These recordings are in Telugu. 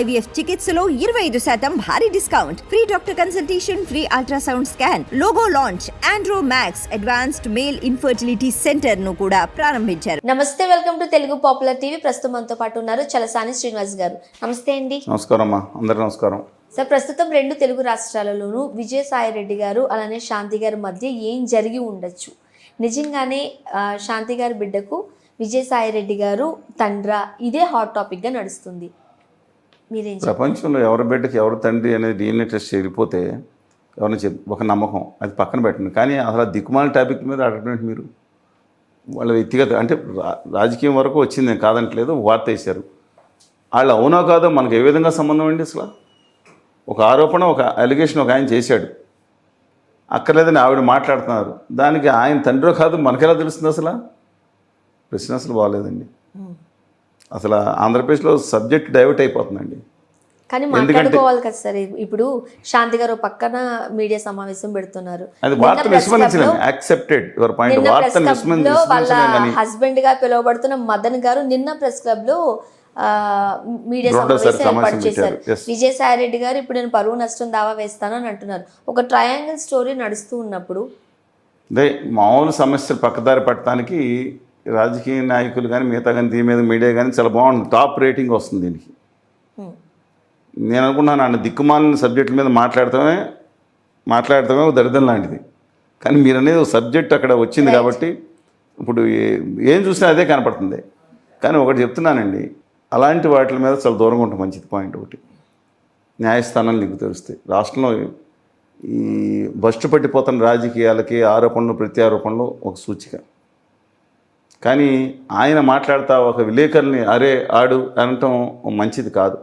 ఐవీఎఫ్ చికిత్సలో ఇరవై ఐదు శాతం భారీ discount. Free doctor consultation free ultrasound scan logo launch Andro Max advanced male infertility సెంటర్ను కూడా ప్రారంభించారు. నమస్తే welcome to Telugu popular TV. ప్రస్తుతం మనతో పాటు ఉన్నారు చలసాని శ్రీనివాస్ గారు. నమస్తే అండి. నమస్కారం అమ్మా అందరికి నమస్కారం. సార్ ప్రస్తుతం రెండు తెలుగు రాష్ట్రాలలోనూ విజయసాయి రెడ్డి గారు అలానే శాంతి గారి మధ్య ఏం జరిగి ఉండొచ్చు? నిజంగానే శాంతి గారి బిడ్డకు విజయసాయి రెడ్డి గారు తండ్రా ఇదే హాట్ టాపిక్గా నడుస్తుంది? ప్రపంచంలో ఎవరి బిడ్డకి ఎవరు తండ్రి అనేది డిఎన్ఏ టెస్ట్ చేయకపోతే ఎవరిని చెప్ ఒక నమ్మకం అది పక్కన పెట్టండి. కానీ అసలు దిక్కుమాల టాపిక్ మీద అడగడం మీరు. వాళ్ళ వ్యక్తిగత అంటే రాజకీయం వరకు వచ్చింది నేను కాదంటలేదు వార్త వేశారు. వాళ్ళు అవునో కాదో మనకు ఏ విధంగా సంబంధం అండి అసలు? ఒక ఆరోపణ ఒక అలిగేషన్ ఒక ఆయన చేశాడు. అక్కర్లేదని ఆవిడ మాట్లాడుతున్నారు. దానికి ఆయన తండ్రో కాదు మనకెలా తెలుస్తుంది అసలు? ప్రశ్న అసలు బాగాలేదండి. అసలు ఆంధ్రప్రదేశ్లో సబ్జెక్ట్ డైవర్ట్ అయిపోతుందండి. కానీ మాట్లాడుకోవాలి కదా సార్. ఇప్పుడు శాంతి గారు పక్కన మీడియా సమావేశం పెడుతున్నారు. అది వార్తను యాక్సెప్టెడ్ యువర్ పాయింట్ వార్తను వాళ్ళ హస్బెండ్గా పిలువబడుతున్న మదన్ గారు నిన్న ప్రెస్ క్లబ్లో మీడియా సమావేశం ఏర్పాటు చేశారు. విజయసాయి రెడ్డి గారు ఇప్పుడు నేను పరువు నష్టం దావా వేస్తానని అంటున్నారు. ఒక ట్రయాంగిల్ స్టోరీ నడుస్తూ ఉన్నప్పుడు అదే మామూలు సమస్యలు పక్కదారి పట్టడానికి రాజకీయ నాయకులు కానీ మిగతా కానీ దీని మీద మీడియా కానీ చాలా బాగుంది. టాప్ రేటింగ్ వస్తుంది దీనికి. హ్మ్. నేను అనుకున్నాను ఆయన దిక్కుమాలిన సబ్జెక్టుల మీద మాట్లాడటమే మాట్లాడటమే ఒక దరిద్రం లాంటిది. కానీ మీరు అనేది ఒక సబ్జెక్ట్ అక్కడ వచ్చింది కాబట్టి ఇప్పుడు ఏ- ఏం చూసినా అదే కనపడుతుంది. కానీ ఒకటి చెప్తున్నానండి అలాంటి వాటి మీద చాలా దూరంగా ఉంటుంది మంచిది పాయింట్ ఒకటి. న్యాయస్థానాలు నీకు తెలుస్తాయి. రాష్ట్రంలో ఈ బస్టు పట్టిపోతున్న రాజకీయాలకి ఆరోపణలు ప్రత్యారోపణలు ఒక సూచిక. కానీ ఆయన మాట్లాడుతా ఒక విలేకరుని అరే ఆడు అనటం మంచిది కాదు.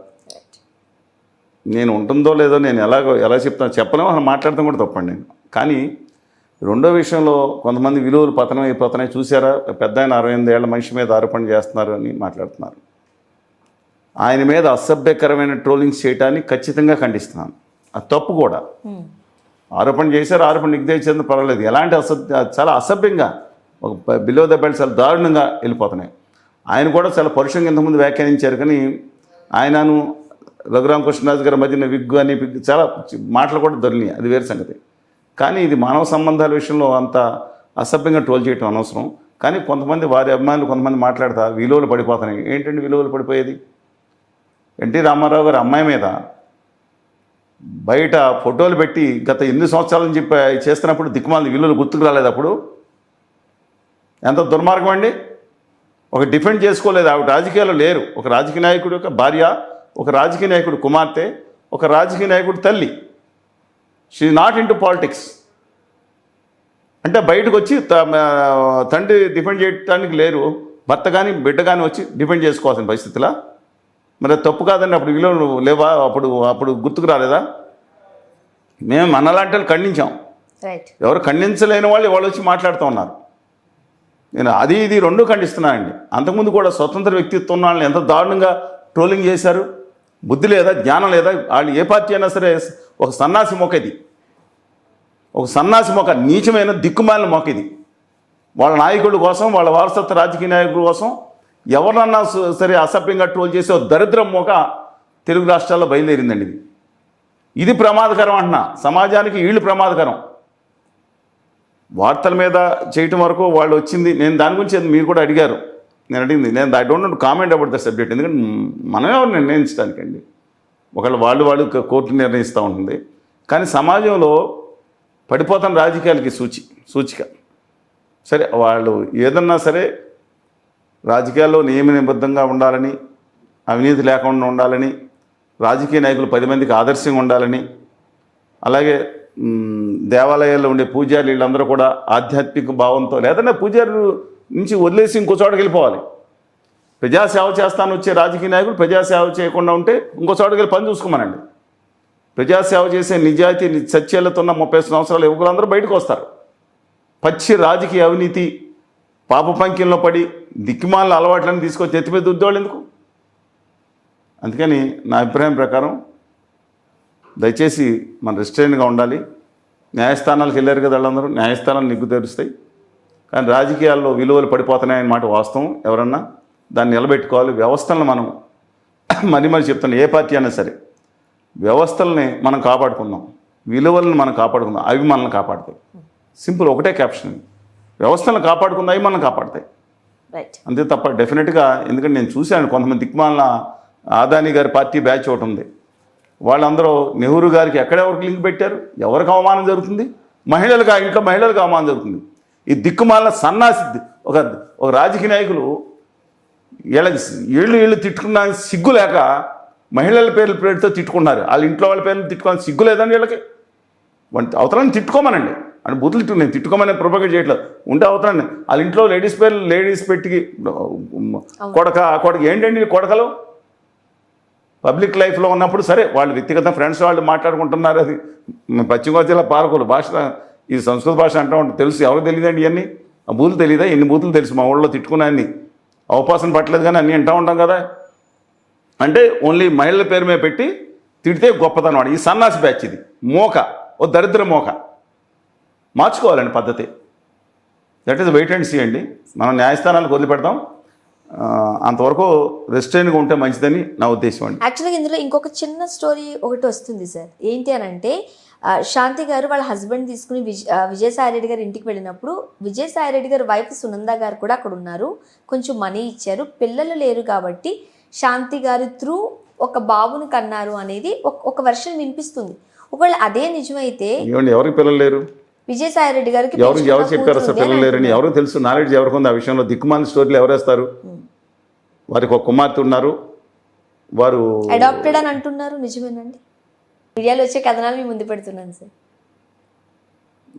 నేను ఉంటుందో లేదో నేను ఎలాగో ఎలా చెప్తాను చెప్పలేమో అసలు మాట్లాడటం కూడా తప్పండి. నేను కానీ రెండో విషయంలో కొంతమంది విలువలు పతనం అయిపోతున్నాయి. చూసారా పెద్ద ఆయన అరవై ఎనిమిది ఏళ్ళ మనిషి మీద ఆరోపణ చేస్తున్నారు అని మాట్లాడుతున్నారు. ఆయన మీద అసభ్యకరమైన ట్రోలింగ్స్ చేయటాన్ని ఖచ్చితంగా ఖండిస్తున్నాను. అది తప్పు కూడా. ఆరోపణ చేశారు ఆరోపణ నిగ్దేశించడం పర్వాలేదు. ఎలాంటి అసభ్య చాలా అసభ్యంగా ఒక బిలో ద బెల్ట్ చాలా దారుణంగా వెళ్ళిపోతున్నాయి. ఆయన కూడా చాలా పరుషంగా ఇంతకుముందు వ్యాఖ్యానించారు కానీ ఆయనను రఘురామ కృష్ణరాజు గారి మధ్యన విగ్గు అని చాలా మాటలు కూడా దొరినాయి అది వేరే సంగతి. కానీ ఇది మానవ సంబంధాల విషయంలో అంత అసభ్యంగా ట్రోల్ చేయటం అనవసరం. కానీ కొంతమంది వారి అభిమానులు కొంతమంది మాట్లాడతా విలువలు పడిపోతున్నాయి. ఏంటంటే విలువలు పడిపోయేది? ఎన్టీ రామారావు గారి అమ్మాయి మీద బయట ఫోటోలు పెట్టి గత ఎన్ని సంవత్సరాలని చెప్పి చేస్తున్నప్పుడు దిక్కుమాలి విలువలు గుర్తుకు రాలేదు అప్పుడు. ఎంత దుర్మార్గం అండి? ఒక డిఫెండ్ చేసుకోలేదు ఆవిడ రాజకీయాల్లో లేరు. ఒక రాజకీయ నాయకుడు యొక్క భార్య ఒక రాజకీయ నాయకుడు కుమార్తె ఒక రాజకీయ నాయకుడు తల్లి. షీ నాట్ ఇంటూ పాలిటిక్స్ అంటే బయటకు వచ్చి తండ్రి డిఫెండ్ చేయడానికి లేరు. భర్త కానీ బిడ్డ కానీ వచ్చి డిఫెండ్ చేసుకోవాల్సిన పరిస్థితిలా? మరి తప్పు కాదండి. అప్పుడు విలువలు లేవా? అప్పుడు అప్పుడు గుర్తుకు రాలేదా? మేము మనలాంటి వాళ్ళు ఖండించాం. ఎవరు ఖండించలేని వాళ్ళు వాళ్ళు వచ్చి మాట్లాడుతూ ఉన్నారు. నేను అది ఇది రెండు ఖండిస్తున్నానండి. అంతకుముందు కూడా స్వతంత్ర వ్యక్తిత్వం వాళ్ళని ఎంత దారుణంగా ట్రోలింగ్ చేశారు? బుద్ధి లేదా జ్ఞానం లేదా వాళ్ళు ఏ పార్టీ అయినా సరే ఒక సన్నాసి మొక్క ఇది. ఒక సన్నాసి మొక్క నీచమైన దిక్కుమాలిన మొక్క ఇది. వాళ్ళ నాయకుల కోసం వాళ్ళ వారసత్వ రాజకీయ నాయకుల కోసం ఎవరినన్నా సరే అసభ్యంగా ట్రోల్ చేసే ఒక దరిద్రం మొక తెలుగు రాష్ట్రాల్లో బయలుదేరిందండి ఇది. ఇది ప్రమాదకరం అంటున్నా. సమాజానికి వీళ్ళు ప్రమాదకరం. వార్తల మీద చేయటం వరకు వాళ్ళు వచ్చింది. నేను దాని గురించి మీరు కూడా అడిగారు. నేను అడిగింది నేను I don't comment about the subject. ఎందుకంటే మనమే ఎవరు నిర్ణయించడానికండి. ఒకళ్ళు వాళ్ళు వాళ్ళు కోర్టు నిర్ణయిస్తూ ఉంటుంది. కానీ సమాజంలో పడిపోతున్న రాజకీయాలకి సూచి సూచిక. సరే వాళ్ళు ఏదన్నా సరే రాజకీయాల్లో నియమ నిబద్ధంగా ఉండాలని అవినీతి లేకుండా ఉండాలని రాజకీయ నాయకులు పది మందికి ఆదర్శంగా ఉండాలని అలాగే దేవాలయాల్లో ఉండే పూజారులు వీళ్ళందరూ కూడా ఆధ్యాత్మిక భావంతో లేదంటే పూజారులు నుంచి వదిలేసి ఇంకో చోటకి వెళ్ళిపోవాలి. ప్రజాసేవ చేస్తాను వచ్చే రాజకీయ నాయకులు ప్రజాసేవ చేయకుండా ఉంటే ఇంకో చోటకి వెళ్ళి పని చూసుకోమనండి. ప్రజాసేవ చేసే నిజాయితీ సత్యాలతో ఉన్న ముప్పై సంవత్సరాల యువకులందరూ బయటకు వస్తారు. పచ్చి రాజకీయ అవినీతి పాప పంక్యంలో పడి దిక్కిమాల అలవాట్లను తీసుకొచ్చి ఎత్తిపెద్ద మీద ఎందుకు? అందుకని నా అభిప్రాయం ప్రకారం దయచేసి మన రెస్ట్రైన్గా ఉండాలి. న్యాయస్థానాలకు వెళ్ళారు కదా వాళ్ళందరూ. న్యాయస్థానాలు నిగ్గు తెరుస్తాయి కానీ రాజకీయాల్లో విలువలు పడిపోతున్నాయన్న మాట వాస్తవం. ఎవరన్నా దాన్ని నిలబెట్టుకోవాలి. వ్యవస్థలను మనం మరి మరి చెప్తాను ఏ పార్టీ అయినా సరే వ్యవస్థల్ని మనం కాపాడుకుందాం. విలువలను మనం కాపాడుకుందాం. అవి మనల్ని కాపాడుతాయి. సింపుల్ ఒకటే క్యాప్షన్ వ్యవస్థలను కాపాడుకుందాం అవి మనల్ని కాపాడతాయి అంతే తప్ప డెఫినెట్గా ఎందుకంటే నేను చూశాను కొంతమంది దిక్మాలిన ఆదాని గారి పార్టీ బ్యాచ్ ఒకటి ఉంది. వాళ్ళందరూ నెహ్రూ గారికి ఎక్కడెవరికి లింక్ పెట్టారు? ఎవరికి అవమానం జరుగుతుంది? మహిళలకు ఇంట్లో మహిళలకు అవమానం జరుగుతుంది. ఈ దిక్కుమాలిన సన్నాసి ఒక ఒక రాజకీయ నాయకులు వీళ్ళ ఏళ్ళు ఏళ్ళు తిట్టుకున్న సిగ్గు లేక మహిళల పేర్ల పేరుతో తిట్టుకున్నారు. వాళ్ళ ఇంట్లో వాళ్ళ పేర్లు తిట్టుకోవాలని సిగ్గు లేదండి వీళ్ళకి. వంట అవతలని తిట్టుకోమనండి. అని బూతులు తిట్టు నేను తిట్టుకోమని ప్రొపగేట్ చేయట్లేదు. ఉంటే అవతలండి వాళ్ళ ఇంట్లో లేడీస్ పేర్లు లేడీస్ పెట్టి కొడక కొడక ఏంటండి కొడకలు? పబ్లిక్ లైఫ్లో ఉన్నప్పుడు సరే వాళ్ళు వ్యక్తిగత ఫ్రెండ్స్ వాళ్ళు మాట్లాడుకుంటున్నారు అది. పశ్చిమ గోదావరి జిల్లా పాలకులు భాష ఈ సంస్కృత భాష అంటూ ఉంటుంది తెలుసు ఎవరికి తెలియదండి ఇవన్నీ? ఆ బూతులు తెలియదా ఎన్ని బూతులు తెలుసు? మా ఊళ్ళో తిట్టుకున్నాయని అవకాశం పట్టలేదు కానీ అన్నీ వింటూ ఉంటాం కదా. అంటే ఓన్లీ మహిళల పేరు మీద పెట్టి తిడితే గొప్పతనం వాడు. ఈ సన్నాసి బ్యాచ్ ఇది. మోక. ఓ దరిద్ర మోక. మార్చుకోవాలండి పద్ధతి. That is wait and see అండి. మనం న్యాయస్థానాలకు వదిలిపెడతాం. అంతవరకు రెస్ట్రైన్గా ఉంటే మంచిదని నా ఉద్దేశం అండి. యాక్చువల్గా ఇందులో ఇంకొక చిన్న స్టోరీ ఒకటి వస్తుంది సార్. ఏంటి అని అంటే శాంతి గారు వాళ్ళ హస్బెండ్ తీసుకుని విజ ఆ, విజయసాయి రెడ్డి గారి ఇంటికి వెళ్ళినప్పుడు విజయసాయి రెడ్డి గారి వైఫ్ సునంద గారు కూడా అక్కడ ఉన్నారు. కొంచెం మనీ ఇచ్చారు. పిల్లలు లేరు కాబట్టి శాంతి గారు త్రూ ఒక బాబుని కన్నారు అనేది ఒక- వెర్షన్ వినిపిస్తుంది. ఒకవేళ అదే నిజమైతే ఎవరికి పిల్లలు లేరు? విజయసాయి రెడ్డి గారికి ఎవరు ఎవరు చెప్పారు అసలు పిల్లలు లేరని? ఎవరికి తెలుసు? నాలెడ్జ్ ఎవరికి ఉంది? ఆ విషయంలో దిక్కుమాలిన స్టోరీలు ఎవరేస్తారు? వారికి ఒక కుమార్తె ఉన్నారు. వారు అడాప్టెడ్ అని అంటున్నారు. నిజమేనండి. మీడియాలో వచ్చే కథనాలు మీ ముందు పెడుతున్నాను సార్.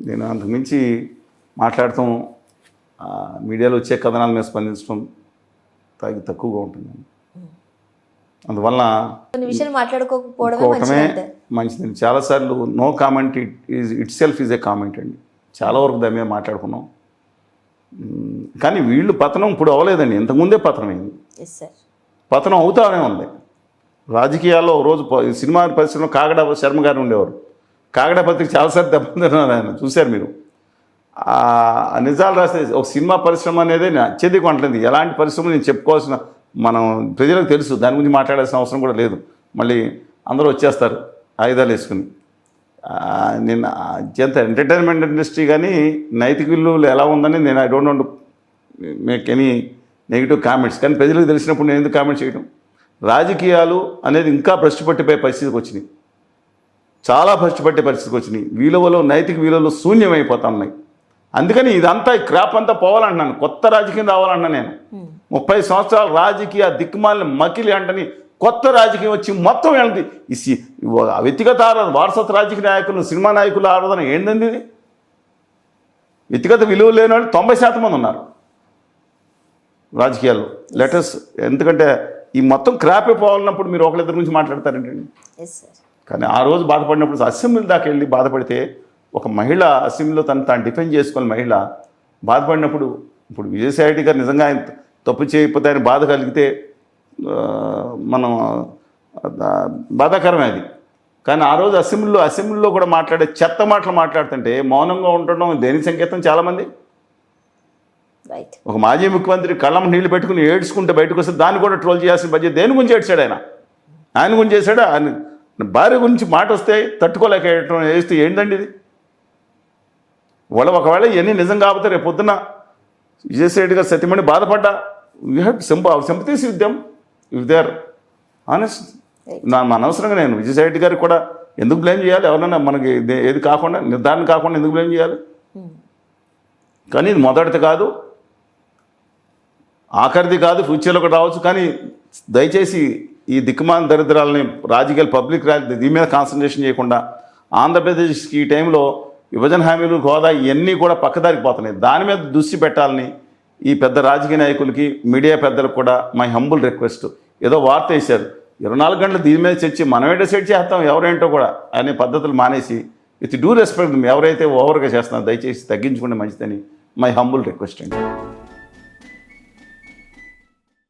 నేను అంతకుమించి మాట్లాడటం మీడియాలో వచ్చే కథనాల మీద స్పందించడం తగి తక్కువగా ఉంటుంది అందువల్ల కొన్ని విషయాలు మాట్లాడుకోకపోవడమే మంచిది చాలాసార్లు no comment it is itself is a comment అండి. చాలా వరకు దాని మీద మాట్లాడుకున్నాం. కానీ వీళ్ళు పతనం ఇప్పుడు అవ్వలేదండి. ఇంతకుముందే పతనం అయింది ఎస్ సార్ పతనం అవుతానే ఉంది. రాజకీయాల్లో ఒక రోజు సినిమా పరిశ్రమలో కాగడ శర్మ గారు ఉండేవారు. కాగడ పత్రిక చాలాసార్లు దెబ్బతిన్నారు ఆయన చూశారు మీరు. నిజాలు రాస్తే ఒక సినిమా పరిశ్రమ అనేది అత్యధికం అంటలేదు ఎలాంటి పరిశ్రమ నేను చెప్పుకోవాల్సిన మనం ప్రజలకు తెలుసు. దాని గురించి మాట్లాడాల్సిన అవసరం కూడా లేదు. మళ్ళీ అందరూ వచ్చేస్తారు ఆయుధాలు వేసుకుని. నేను అత్యంత ఎంటర్టైన్మెంట్ ఇండస్ట్రీ కానీ నైతిక విలువలు ఎలా ఉందని నేను I don't want make any negative comments కానీ ప్రజలకు తెలిసినప్పుడు నేను ఎందుకు కామెంట్ చేయడం రాజకీయాలు అనేది ఇంకా భ్రష్టు పట్టిపోయే పరిస్థితికి వచ్చినాయి. చాలా భ్రష్టు పట్టే పరిస్థితికి వచ్చినాయి. విలువలు నైతిక విలువలు శూన్యమైపోతా ఉన్నాయి అందుకని ఇదంతా ఈ క్రాప్ అంతా పోవాలంటున్నాను. కొత్త రాజకీయం రావాలన్నా నేను. ముప్పై సంవత్సరాల రాజకీయ దిక్కుమాలిన మకిలి అంటని కొత్త రాజకీయం వచ్చి మొత్తం ఏంటి? ఈ వ్యక్తిగత ఆరాధన వారసత్వ రాజకీయ నాయకులు సినిమా నాయకుల ఆరాధన ఏంటండి ఇది? వ్యక్తిగత విలువ లేని వాళ్ళు తొంభై శాతం మంది ఉన్నారు. రాజకీయాల్లో లెటర్స్ ఎందుకంటే ఈ మొత్తం క్రాపే పోవాలన్నప్పుడు మీరు ఒకళ్ళిద్దరి గురించి మాట్లాడతారేంటండి. కానీ ఆ రోజు బాధపడినప్పుడు అసెంబ్లీ దాకా వెళ్ళి బాధపడితే ఒక మహిళ అసెంబ్లీలో తను తాను డిఫెండ్ చేసుకోవాలి మహిళ బాధపడినప్పుడు ఇప్పుడు విజయసాయి రెడ్డి గారు నిజంగా ఆయన తప్పు చేయకపోతే ఆయన బాధ కలిగితే మనం బాధాకరమే అది. కానీ ఆ రోజు అసెంబ్లీలో అసెంబ్లీలో కూడా మాట్లాడే చెత్త మాటలు మాట్లాడుతుంటే మౌనంగా ఉండడం దేని సంకేతం చాలామంది? ఒక మాజీ ముఖ్యమంత్రి కళ్ళం నీళ్ళు పెట్టుకుని ఏడ్చుకుంటే బయటకు వస్తే దాన్ని కూడా ట్రోల్ చేయాల్సిన బడ్జెట్ దేని గురించి ఏడ్చాడు ఆయన? ఆయన గురించి చేశాడు? ఆయన భార్య గురించి మాట వస్తే తట్టుకోలేక వేస్తే ఏంటండి ఇది? వాళ్ళ ఒకవేళ ఇవన్నీ నిజం కాకపోతే రేపు పొద్దున్న విజయసాయి రెడ్డి గారు సత్యమణి బాధపడ్డా? You have sym sympathies with them if they are honest నా అనవసరంగా నేను విజయసాయి రెడ్డి గారికి కూడా ఎందుకు బ్లేమ్ చేయాలి? ఎవరన్నా మనకి ఏది కాకుండా నిర్ధారణ కాకుండా ఎందుకు బ్లేమ్ చేయాలి? కానీ ఇది మొదటిది కాదు. ఆఖరిది కాదు ఫ్యూచర్లో కూడా రావచ్చు. కానీ దయచేసి ఈ దిక్కుమాల దరిద్రాలని రాజకీయాలు పబ్లిక్ దీని మీద కాన్సన్ట్రేషన్ చేయకుండా ఆంధ్రప్రదేశ్కి ఈ టైంలో విభజన హామీలు హోదా ఇవన్నీ కూడా పక్కదారికి పోతున్నాయి. దాని మీద దృష్టి పెట్టాలని ఈ పెద్ద రాజకీయ నాయకులకి మీడియా పెద్దలకు కూడా మై హంబుల్ రిక్వెస్ట్ ఏదో వార్త వేశారు. ఇరవై నాలుగు గంటలు దీని మీద చర్చి మనమే సెట్ చేస్తాం ఎవరేంటో కూడా అనే పద్ధతులు మానేసి విత్ డ్యూ రెస్పెక్ట్ ఎవరైతే ఓవర్గా చేస్తున్నారో దయచేసి తగ్గించుకుంటే మంచిదని మై హంబుల్ రిక్వెస్ట్ అండి.